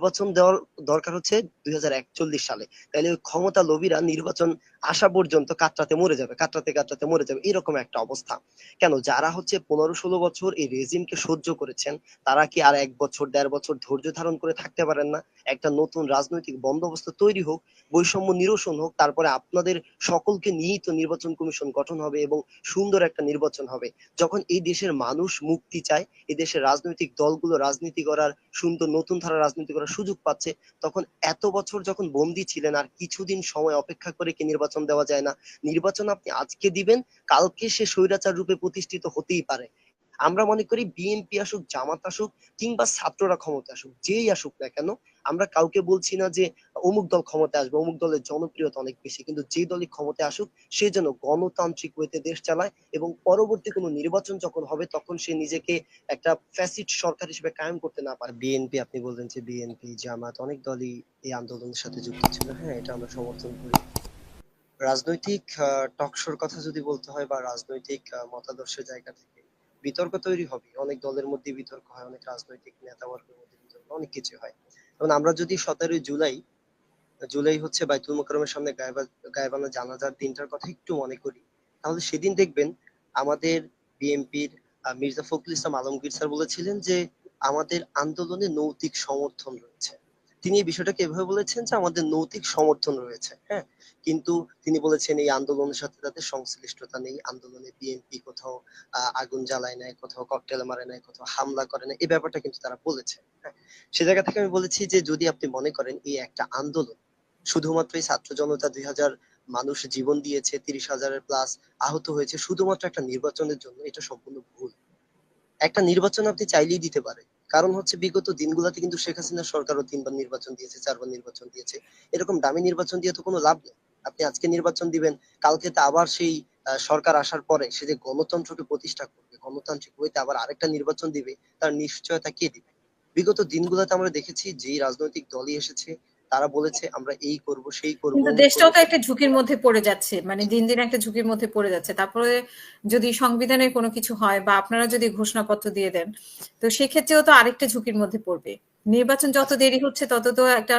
নির্বাচন দেওয়ার দরকার হচ্ছে দুই হাজার একচল্লিশ সালে। তাহলে ওই ক্ষমতা লোভীরা নির্বাচন আসা পর্যন্ত কাটরাতে মরে যাবে, কাটরাতে কাটরাতে মরে যাবে। এরকম একটা অবস্থা। কেন? যারা হচ্ছে পনেরো ষোলো বছর এই রেজিমকে সহ্য করেছেন, তারা কি আর এক বছর, দেড় বছর ধৈর্য ধারণ করে থাকতে পারেন না? একটা নতুন রাজনৈতিক বন্দোবস্ত তৈরি হোক, বৈষম্য নিরসন হোক, তারপরে আপনাদের সকলকে নিয়েই তো নির্বাচন কমিশন গঠন হবে এবং সুন্দর একটা নির্বাচন হবে। যখন এই দেশের মানুষ মুক্তি চায়, এই দেশের রাজনৈতিক দলগুলো রাজনীতি করার সুন্দর নতুন ধারা রাজনীতি করার সুযোগ পাচ্ছে, তখন এত বছর যখন বন্দী ছিলেন আর কিছুদিন সময় অপেক্ষা করে কি নির্বাচন দেওয়া যায় না। নির্বাচন আপনি আজকে দিবেন, কালকে সে স্বৈরাচার রূপে প্রতিষ্ঠিত হতেই পারে। আমরা মনে করি বিএনপি আসুক, জামাত আসুক, কিংবা ছাত্ররা ক্ষমতা আসুক, যেই আসুক না কেন আমরা কাউকে বলছি না যে অমুক দল ক্ষমতায় আসবে অমুক দলের জনপ্রিয়তা অনেক বেশি কিন্তু যে দলই ক্ষমতায় আসুক সে যেন গণতান্ত্রিক ওয়েতে দেশ চালায় এবং পরবর্তী কোনো নির্বাচন যখন হবে তখন সে নিজেকে একটা ফ্যাসিড সরকার হিসেবে কায়েম করতে না পারে। বিএনপি আপনি বললেন যে বিএনপি জামাত অনেক দলই এই আন্দোলনের সাথে যুক্ত ছিল। হ্যাঁ এটা আমরা সমর্থন করি। রাজনৈতিক টকশোর কথা যদি বলতে হয় বা রাজনৈতিক মতাদর্শের জায়গা থেকে বিতর্ক তৈরি হবে অনেক দলের মধ্যে বিতর্ক হয় অনেক রাজনৈতিক নেতাবর্গের মধ্যে বিতর্ক অনেক কিছু হয়। যেমন আমরা যদি সতেরোই জুলাই জুলাই হচ্ছে বাইতুল মোকাররমের সামনে গায়েবা- গায়েবানা জানাজার দিনটার কথা একটু মনে করি, তাহলে সেদিন দেখবেন আমাদের বিএনপির মির্জা ফখরুল ইসলাম আলমগীর স্যার বলেছিলেন যে আমাদের আন্দোলনে নৈতিক সমর্থন রয়েছে। তিনি এই বিষয়টাকে এভাবে বলেছেন যে আমাদের নৈতিক সমর্থন রয়েছে হ্যাঁ? কিন্তু তিনি বলেছেন এই আন্দোলনের সাথে তাদের সংশ্লিষ্টতা নেই। আন্দোলনে বিএনপি কোথাও আগুন জ্বালায় নাই, কোথাও ককটেল মারে নাই, কোথাও হামলা করে নাই, এই ব্যাপারটা কিন্তু তারা বলেছে হ্যাঁ? সে জায়গা থেকে আমি বলেছি যে যদি আপনি মনে করেন এই একটা আন্দোলন শুধুমাত্র এই ছাত্র জনতা দুই হাজার মানুষ জীবন দিয়েছে, তিরিশ হাজারের প্লাস আহত হয়েছে, শুধুমাত্র একটা নির্বাচনের জন্য, এটা সম্পূর্ণ ভুল। একটা নির্বাচন আপনি চাইলেই দিতে পারে কারণ হচ্ছে বিগত দিনগুলোতে কিন্তু শেখ হাসিনা সরকারও তিনবার নির্বাচন দিয়েছে, চারবার নির্বাচন দিয়েছে। এরকম দামি নির্বাচন দিয়ে তো কোনো লাভ নেই। আপনি আজকে নির্বাচন দিবেন, কালকে তো আবার সেই সরকার আসার পরে সে যে গণতন্ত্রকে প্রতিষ্ঠা করবে, গণতান্ত্রিক হইতে আবার আরেকটা নির্বাচন দিবে, তার নিশ্চয়তা কে দিবে? বিগত দিনগুলোতে আমরা দেখেছি যেই রাজনৈতিক দলই এসেছে তারা বলেছে আমরা এই করব সেই করব কিন্তু দেশটাও তো একটা ঝুঁকির মধ্যে পড়ে যাচ্ছে মানে দিন দিন একটা ঝুঁকির মধ্যে পড়ে যাচ্ছে। তারপরে যদি সংবিধানে কোনো কিছু হয় বা আপনারা যদি ঘোষণাপত্র দিয়ে দেন তো সেক্ষেত্রেও তো আরেকটা ঝুঁকির মধ্যে পড়বে। নির্বাচন যত দেরি হচ্ছে তত তো একটা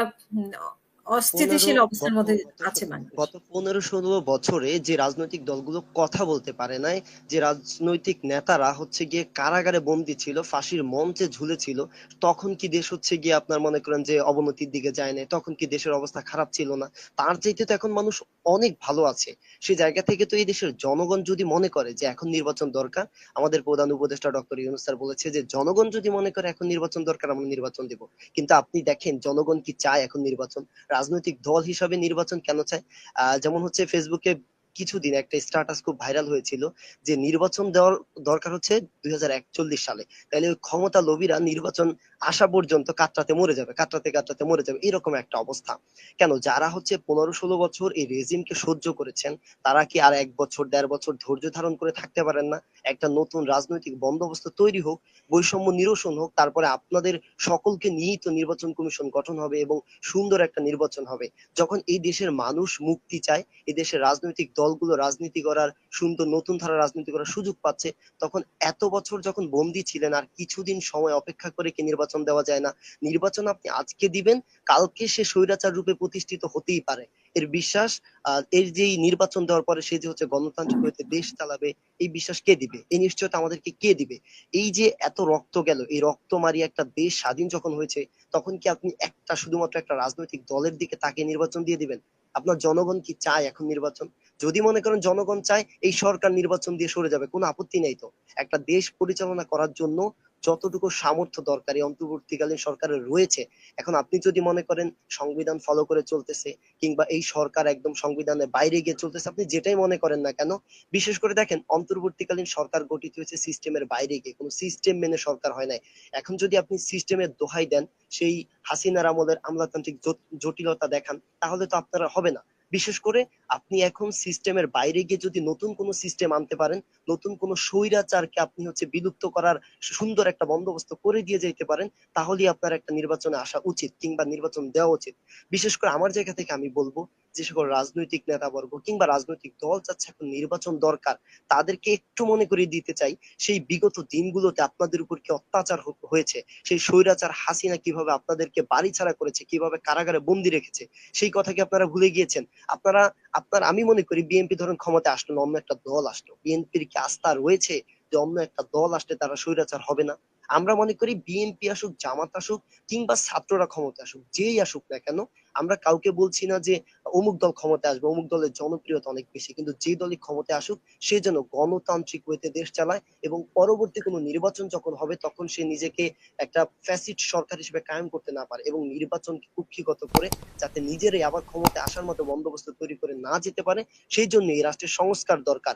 অস্থিতিশীল অবস্থার মধ্যে আছে মানুষ। গত পনেরো ষোলো বছরে যে রাজনৈতিক দলগুলো কথা বলতে পারে নাই যে রাজনৈতিক নেতারা হচ্ছে গিয়ে কারাগারে বন্দী ছিল ফাঁসির মঞ্চে ঝুলেছিল তখন কি দেশ হচ্ছে গিয়ে আপনার মনে করেন যে অবনতির দিকে যায় নাই তখন কি দেশের অবস্থা খারাপ ছিল না? তার চাইতে তো এখন মানুষ অনেক ভালো আছে। সেই জায়গা থেকে তো এই দেশের জনগণ যদি মনে করে যে এখন নির্বাচন দরকার, আমাদের প্রধান উপদেষ্টা ডক্টর ইউনুস স্যার বলেছে যে, জনগণ যদি মনে করে এখন নির্বাচন দরকার, আমরা নির্বাচন দেব। কিন্তু আপনি দেখেন, জনগণ কি চায় এখন নির্বাচন? রাজনৈতিক দল হিসাবে নির্বাচন কেন চায়? যেমন হচ্ছে ফেসবুকে কিছুদিন একটা স্ট্যাটাস খুব ভাইরাল হয়েছিল যে নির্বাচন দেওয়ার দরকার হচ্ছে দুই সালে। তাহলে ওই ক্ষমতা লোভীরা নির্বাচন আসা পর্যন্ত কাটরাতে মরে যাবে কাটরাতে কাটরাতে মরে যাবে। এরকম একটা অবস্থা। কেন? যারা হচ্ছে পনেরো ষোলো বছর এই রেজিমকে সহ্য করেছেন, তারা কি আর এক বছর, দেড় বছর ধৈর্য ধারণ করে থাকতে পারেন না? একটা নতুন রাজনৈতিক বন্দোবস্ত তৈরি হোক, বৈষম্য নিরসন হোক, তারপরে আপনাদের সকলকে নিয়েই তো নির্বাচন কমিশন গঠন হবে এবং সুন্দর একটা নির্বাচন হবে। যখন এই দেশের মানুষ মুক্তি চায়, এই দেশের রাজনৈতিক দলগুলো রাজনীতি করার সুন্দর নতুন ধারা রাজনীতি করার সুযোগ পাচ্ছে, তখন এত বছর যখন বন্দী ছিলেন আর কিছুদিন সময় অপেক্ষা করে কি নির্বাচন দেওয়া যায় না, নির্বাচন আপনি আজকে দিবেন, কালকে সে স্বৈরাচার রূপে প্রতিষ্ঠিত হতেই পারে। এর বিশ্বাস এর যে নির্বাচন দেওয়ার পরে সে যে হচ্ছে গণতান্ত্রিক হইতে দেশ চালাবে, এই বিশ্বাস কে দিবে? এই নিশ্চয়তা আমাদেরকে কে দিবে? এই যে এত রক্ত গেল, এই রক্ত মারিয়ে একটা দেশ স্বাধীন যখন হয়েছে, তখন কি আপনি একটা শুধুমাত্র একটা রাজনৈতিক দলের দিকে তাকে নির্বাচন দিয়ে দিবেন? আপনার জনগণ কি চায় এখন নির্বাচন? যদি মনে করেন জনগণ চায়, এই সরকার নির্বাচন দিয়ে সরে যাবে, কোনো আপত্তি নেই তো। একটা দেশ পরিচালনা করার জন্য যতটুকু সামর্থ্য দরকার অন্তর্বর্তীকালীন সরকারের রয়েছে, এখন আপনি যদি মনে করেন সংবিধান ফলো করে চলতেছে কিংবা এই সরকার একদম সংবিধানের বাইরে গিয়ে চলতেছে, আপনি যেটাই মনে করেন না কেন, বিশেষ করে দেখেন অন্তর্বর্তীকালীন সরকার গঠিত হয়েছে সিস্টেমের বাইরে গিয়ে, কোনো সিস্টেম মেনে সরকার হয় নাই। এখন যদি আপনি সিস্টেমের দোহাই দেন, সেই হাসিনার আমলের আমলাতান্ত্রিক জটিলতা দেখান, তাহলে তো আপনারা হবে না। বিশেষ করে আপনি এখন সিস্টেমের বাইরে গিয়ে যদি নতুন কোনো সিস্টেম আনতে পারেন, নতুন কোনো স্বৈরাচারকে আপনি হচ্ছে বিলুপ্ত করার সুন্দর একটা বন্দোবস্ত করে দিয়ে যেতে পারেন, তাহলেই আপনার একটা নির্বাচনে আসা উচিত কিংবা নির্বাচন দেওয়া উচিত। বিশেষ করে আমার জায়গা থেকে আমি বলব যে সকল রাজনৈতিক নেতাবর্গ কিংবা রাজনৈতিক দল চাচ্ছে এখন নির্বাচন দরকার, তাদেরকে একটু মনে করিয়ে দিতে চাই, সেই বিগত দিনগুলোতে আপনাদের উপর কি অত্যাচার হয়েছে? সেই স্বৈরাচার হাসিনা কীভাবে আপনাদেরকে বাড়ি ছাড়া করেছে, কীভাবে কারাগারে বন্দি রেখেছে, সেই কথা কি আপনারা ভুলে গিয়েছেন? আপনারা, আপনার, আমি মনে করি বিএনপি ধরেন ক্ষমতা আসলো অন্য একটা দল আসলো। বিএনপির কি আস্থা রয়েছে যে অন্য একটা দল আসলে তারা স্বৈরাচার হবে না? আমরা মনে করি বিএনপি আসুক, জামাত আসুক, কিংবা ছাত্ররা ক্ষমতা আসুক, যেই আসুক না কেন, আমরা কাউকে বলছি না যে অমুক দল ক্ষমতা আসবে, অমুক দলের জনপ্রিয়তা অনেক বেশি, কিন্তু যে দলই ক্ষমতা আসুক, সে যেন গণতান্ত্রিক ওয়েতে দেশ চালায় এবং পরবর্তী কোনো নির্বাচন যখন হবে, তখন সে নিজেকে একটা ফ্যাসিড সরকার হিসেবে কায়েম করতে না পারে এবং নির্বাচনকে কুক্ষিগত করে যাতে নিজেরাই আবার ক্ষমতায় আসার মতো বন্দোবস্ত তৈরি করে না যেতে পারে, সেই জন্য এই রাষ্ট্রের সংস্কার দরকার।